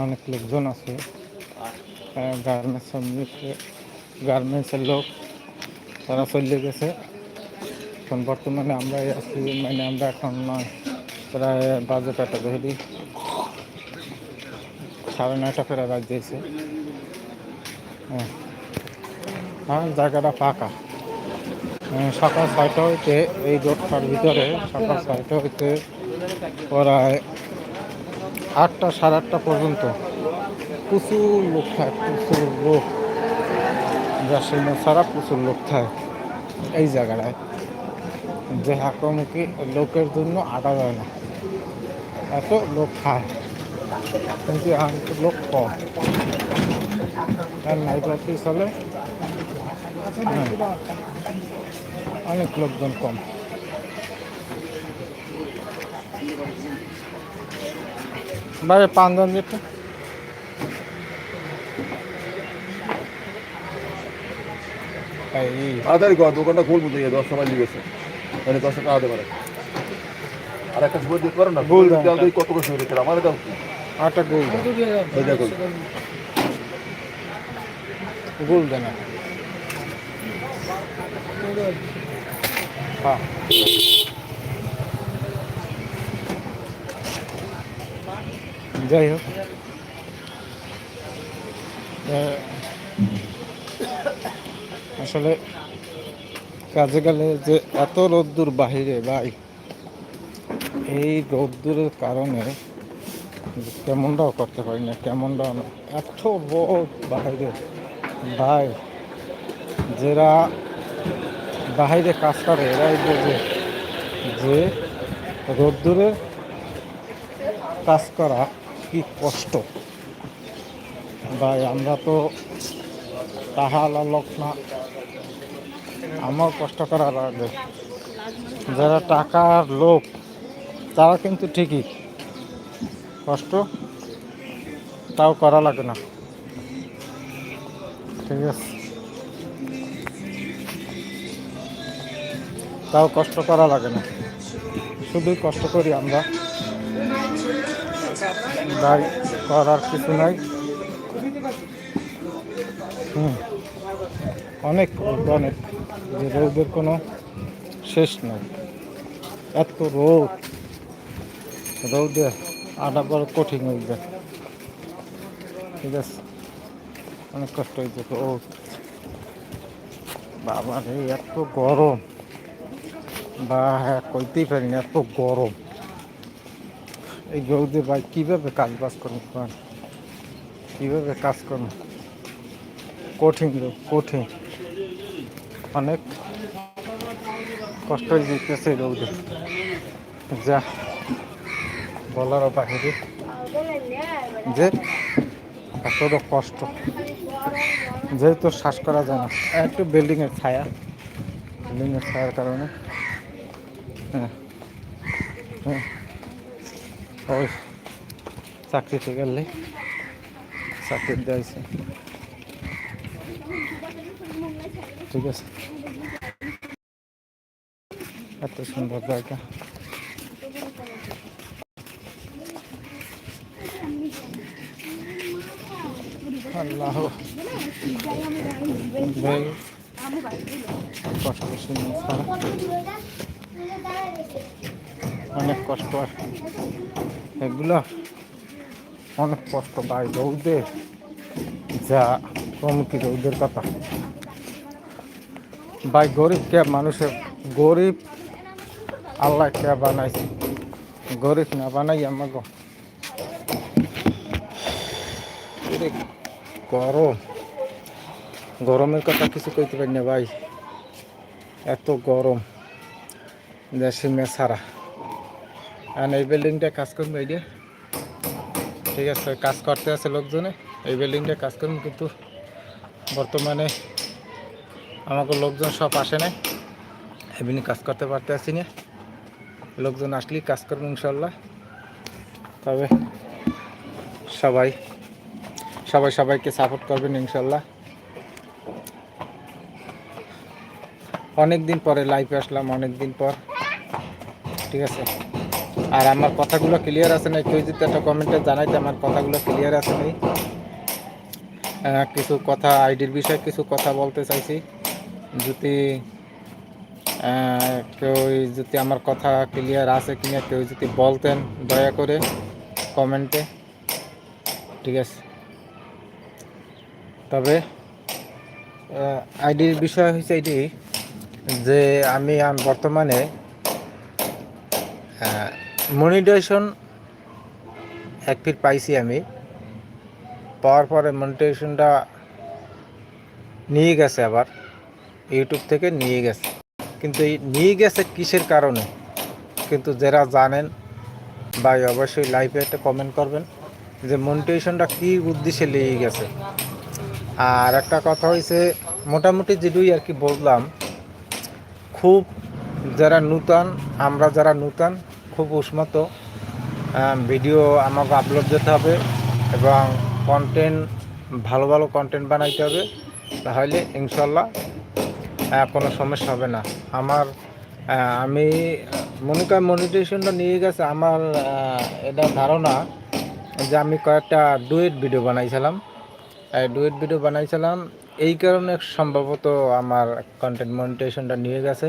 অনেক লোকজন আছে। গার্মেন্টস গার্মেন্টসের লোক তারা চলে গেছে। এখন বর্তমানে আমরা আছি মানে আমরা এখন প্রায় বাজে পেটা ধরি সাড়ে নয়টা ফেরা বাজ দিয়েছে। হ্যাঁ। হ্যাঁ জায়গাটা ফাঁকা। হ্যাঁ, সকাল ছয়টা হইতে এই রোডটার ভিতরে সকাল ছয়টা হইতে প্রায় আটটা সাড়ে আটটা পর্যন্ত। প্রচুর লোক থাকে প্রচুর লোক। রাজশাহী ছাড়া প্রচুর লোক থাকে এই জায়গাটায়। যে হাঁকামুখি লোকের জন্য আটা যায় না। এত লোক খায়। কিন্তু লোক কম। আর নাইট রাত্রি চলে হ্যাঁ, অনেক লোকজন কম। বাইরে পাঁচজন যেটা এই তাড়াতাড়ি কর দোকানটা খুলবো তো দশটা বাজে গেছে মানে টাকা দেবে আর একটা দিতে পারো না গোল দাও। দাও কত করে রেখে আমার দাও কি আটা গোল দেখো গোল দেন হ্যাঁ যাই হোক। আসলে কাজে গেলে যে এত রোদ্দুর বাহিরে, ভাই, এই রোদ্দুরের কারণে কেমনটাও করতে পারি না, কেমনটাও না। এত রোদ বাইরে ভাই, যারা বাইরে কাজ করে, এরাই বোঝে যে রোদ্দুরে কাজ করা কি কষ্ট? ভাই, আমরা তো তাহালা লোক না। আমার কষ্ট করা লাগে যারা টাকার লোক, তারা কিন্তু ঠিকই। কষ্ট তাও করা লাগে না। ঠিক আছে। তাও কষ্ট করা লাগে না। শুধুই কষ্ট করি আমরা। তাই করার কিছু নাই। হুম। অনেক অনেক। যে রোদের কোনো শেষ নাই। এত রোদ। রোদে আটা বড় কঠিন হয়ে যায়। ঠিক আছে। অনেক কষ্ট হয়েছে রোদ। বাবা রে এত গরম। বা হ্যাঁ কইতেই পারি না, এত গরম। এই রোদে ভাই কীভাবে কাজ বাজ করব কোন? কীভাবে কাজ করব কঠিন রোদ কঠিন। অনেক কষ্ট এই রোদে। যা বলার বাহিরে। যে এত কষ্ট। যেহেতু শ্বাস করা যায় না, একটু বিল্ডিংয়ের ছায়া। বিল্ডিংয়ের ছায়ার কারণে। হ্যাঁ হ্যাঁ। ওই চাকরিতে গেলে চাকরি দিয়েছে ঠিক আছে। এত সুন্দর জায়গা। আল্লাহ। ছাড়া অনেক কষ্ট আর এগুলো অনেক কষ্ট। ভাই, রৌদে যা প্রমুখী রৌদের কথা। ভাই, গরিব কে মানুষের, গরিব আল্লাহ কে বানাইছে? গরিব না বানাই আমাকে গরম। গরমের কথা কিছু কইতে পারি না ভাই। এত গরম। দেশে মেসারা আর এই বিল্ডিংটা কাজ করব এই ঠিক আছে, কাজ করতে আছে লোকজনে। এই বিল্ডিংটা কাজ করুন কিন্তু বর্তমানে আমাকে লোকজন সব আসে নাই। এমনি কাজ করতে পারতে আসি না। লোকজন আসলেই কাজ করব ইনশাল্লাহ তবে সবাই সবাই সবাইকে সাপোর্ট করবেন ইনশাল্লাহ অনেক দিন পরে লাইভে আসলাম অনেক দিন পর। ঠিক আছে। আর আমার কথাগুলো ক্লিয়ার আছে না কেউ যদি একটা কমেন্টে জানাইতে আমার কথাগুলো ক্লিয়ার আছে নাই? কিছু কথা আইডির বিষয়ে কিছু কথা বলতে চাইছি। যদি কেউ যদি আমার কথা ক্লিয়ার আছে কিনা, কেউ যদি বলতেন, দয়া করে কমেন্টে ঠিক আছে। তবে আইডির বিষয় হচ্ছে এটি যে আম- বর্তমানে মনিটাইজেশন এক ফিট পাইছি আমি। পাওয়ার পরে মনিটাইজেশনটা নিয়ে গেছে আবার। ইউটিউব থেকে নিয়ে গেছে। কিন্তু এই নিয়ে গেছে কিসের কারণে? কিন্তু যারা জানেন বা অবশ্যই লাইভে একটা কমেন্ট করবেন যে মনিটাইজেশনটা কী উদ্দেশ্যে নিয়ে গেছে। আর একটা কথা হয়েছে মোটামুটি যেটুই আর কি বললাম, খুব যারা নূতন, আমরা যারা নূতন খুব উষ্মত ভিডিও আমাকে আপলোড দিতে হবে এবং কন্টেন্ট ভালো ভালো কন্টেন্ট বানাইতে হবে। তাহলে ইনশাল্লাহ কোনো সমস্যা হবে না। আমার আমি মনে করি মনিটেশনটা নিয়ে গেছে। আমার এটা ধারণা যে আমি কয়েকটা ডুয়েট ভিডিও বানাইছিলাম। ডুয়েট ভিডিও বানাইছিলাম। এই কারণে সম্ভবত আমার কন্টেন্ট মনিটেশনটা নিয়ে গেছে।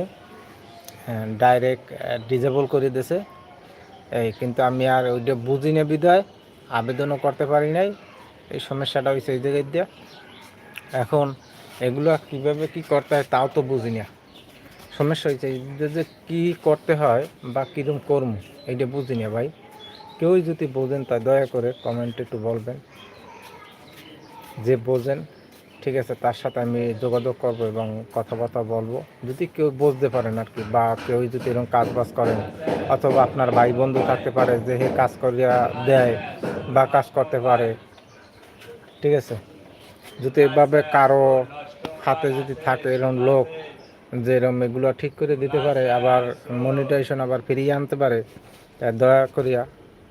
ডাইরেক্ট ডিজেবল করে দিয়েছে। এই, কিন্তু আমি আর ওইটা বুঝি না বিধায় আবেদনও করতে পারি নাই। এই সমস্যাটা হয়েছে এই দিয়ে। এখন এগুলো কীভাবে কি করতে হয় তাও তো বুঝি না। সমস্যা হয়েছে যে কী করতে হয় বা কীরকম কর্ম এইটা বুঝি না ভাই। কেউই যদি বোঝেন তা দয়া করে কমেন্টে একটু বলবেন। যে বোঝেন, ঠিক আছে, তার সাথে আমি যোগাযোগ করব এবং কথাবার্তা বলব। যদি কেউ বুঝতে পারেন আর কি, বা কেউ যদি এরকম কাজ বাজ করেন অথবা আপনার ভাই বন্ধু থাকতে পারে যে হে কাজ করিয়া দেয় বা কাজ করতে পারে। ঠিক আছে? যদি এভাবে কারও হাতে যদি থাকে এরকম লোক, যে এরকম এগুলো ঠিক করে দিতে পারে, আবার মনিটাইজেশন আবার ফিরিয়ে আনতে পারে, তা দয়া করিয়া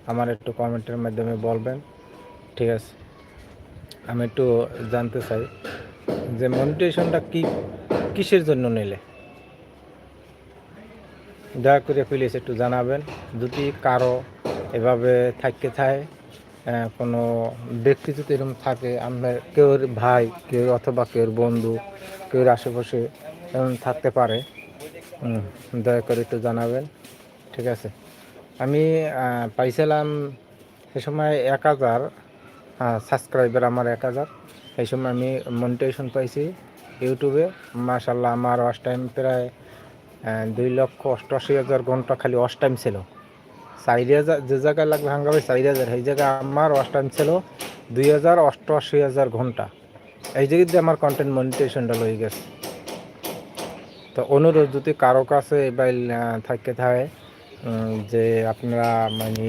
আমার একটু কমেন্টের মাধ্যমে বলবেন। ঠিক আছে? আমি একটু জানতে চাই যে মনিটাইজেশনটা কি, কিসের জন্য নিলে? দয়া করে প্লিজ একটু জানাবেন, যদি কারও এভাবে থাকতে থাকে কোনো ব্যক্তি যদি এরকম থাকে আপনার কেউর ভাই, কেউ অথবা কেউর বন্ধু কেউর আশেপাশে এরকম থাকতে পারে দয়া করে একটু জানাবেন, ঠিক আছে? আমি পাইছিলাম সে সময় এক হাজার সাবস্ক্রাইবার আমার এক হাজার। এই সময় আমি মনিটাইজেশন পাইছি ইউটিউবে। মাশাল্লাহ আমার ওয়াশ টাইম প্রায় দুই লক্ষ অষ্টআশি হাজার ঘণ্টা খালি ওয়াশ টাইম ছিল। চারি হাজার যে জায়গায় লাগবে হাঙ্গামে চারি হাজার। সেই জায়গায় আমার ওয়াশ টাইম ছিল দুই হাজার অষ্টআশি হাজার ঘণ্টা। এই জায়গায় দিয়ে আমার কন্টেন্ট মনিটেশনটা লয়ে গেছে। তো অনুরোধ যদি কারও কাছে এবার থাকতে থাকে যে আপনারা মানে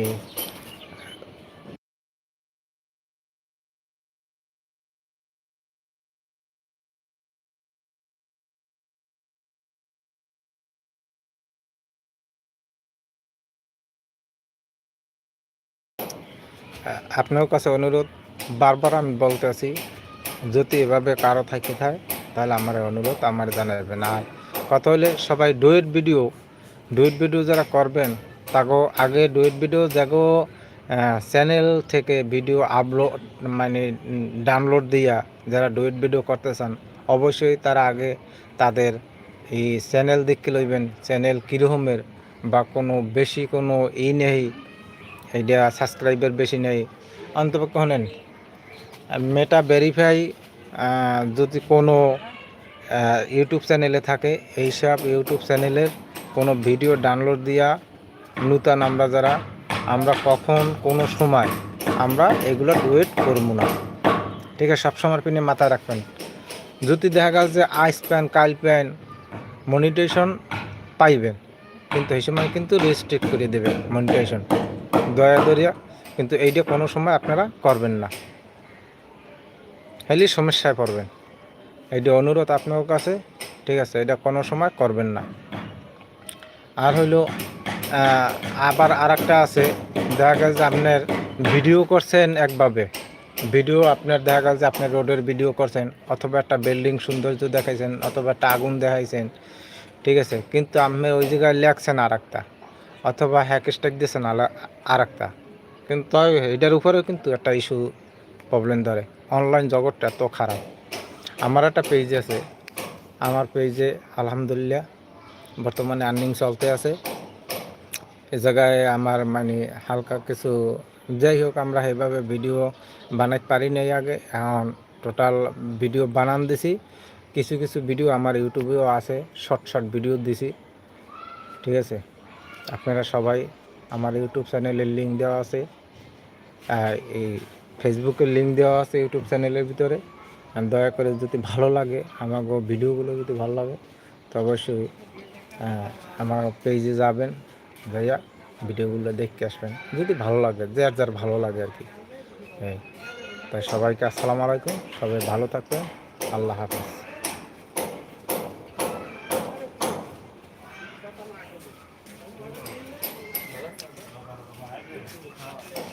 আপনার কাছে অনুরোধ, বারবার আমি বলতে আছি যদি এভাবে কারও থাকি থাকে, তাহলে আমার অনুরোধ, আমার জানাবেন। আর কথা হলে সবাই ডুয়েট ভিডিও ডুয়েট ভিডিও যারা করবেন, তাগো আগে ডুয়েট ভিডিও যাগো চ্যানেল থেকে ভিডিও আপলোড মানে ডাউনলোড দিয়া যারা ডুয়েট ভিডিও করতে চান অবশ্যই তারা আগে তাদের এই চ্যানেল দেখতে লইবেন, চ্যানেল কীরকমের বা কোনো বেশি কোনো ই নেই এইটা সাবস্ক্রাইবার বেশি নেই অন্তপক্ষ হলেন। মেটা ভেরিফাই যদি কোনো ইউটিউব চ্যানেলে থাকে এইসব ইউটিউব চ্যানেলের কোনো ভিডিও ডাউনলোড দিয়া নূতন আমরা যারা, আমরা কখন, কোনো সময় আমরা এগুলো ডুয়েট করব না। ঠিক আছে সবসময় পিনে মাথায় রাখবেন। যদি দেখা গেল যে আইস প্যান কাল প্যান মনিটেশন পাইবেন, কিন্তু এই সময় কিন্তু রেস্ট্রিক্ট করে দেবে মনিটেশন দয়া দরিয়া কিন্তু এইটা কোনো সময় আপনারা করবেন না। হেলি সমস্যায় পড়বেন। এইটা অনুরোধ আপনার কাছে, ঠিক আছে এটা কোনো সময় করবেন না। আর হইল আবার আর আছে, দেখা গেছে যে আপনার ভিডিও করছেন একভাবে। ভিডিও আপনার দেখা গেছে যে আপনার রোডের ভিডিও করছেন, অথবা একটা বিল্ডিং সৌন্দর্য দেখাইছেন, অথবা একটা আগুন দেখাইছেন, ঠিক আছে। কিন্তু আপনি ওই জায়গায় লেখছেন আর অথবা হ্যাক স্ট্যাক দিয়েছে না আর একটা কিন্তু এটার উপরেও কিন্তু একটা ইস্যু প্রবলেম ধরে। অনলাইন জগৎটা এত খারাপ। আমার একটা পেজ আছে। আমার পেজে আলহামদুলিল্লাহ বর্তমানে আর্নিং চলতে আছে। এ জায়গায় আমার মানে হালকা কিছু যাই হোক, আমরা সেভাবে ভিডিও বানাইতে পারি নাই আগে। এখন টোটাল ভিডিও বানান দিছি। কিছু কিছু ভিডিও আমার ইউটিউবেও আছে। শর্ট শর্ট ভিডিও দিছি। ঠিক আছে? আপনারা সবাই আমার ইউটিউব চ্যানেলের লিঙ্ক দেওয়া আছে। আর এই ফেসবুকের লিঙ্ক দেওয়া আছে ইউটিউব চ্যানেলের ভিতরে। আর দয়া করে যদি ভালো লাগে আমার ভিডিওগুলো যদি ভালো লাগে, তো অবশ্যই আমার পেজে যাবেন, ভাইয়া, ভিডিওগুলো দেখতে আসবেন। যদি ভালো লাগে যার যার ভালো লাগে আর কি। তাই সবাইকে আসসালামু আলাইকুম, সবাই ভালো থাকবেন, আল্লাহ হাফিজ।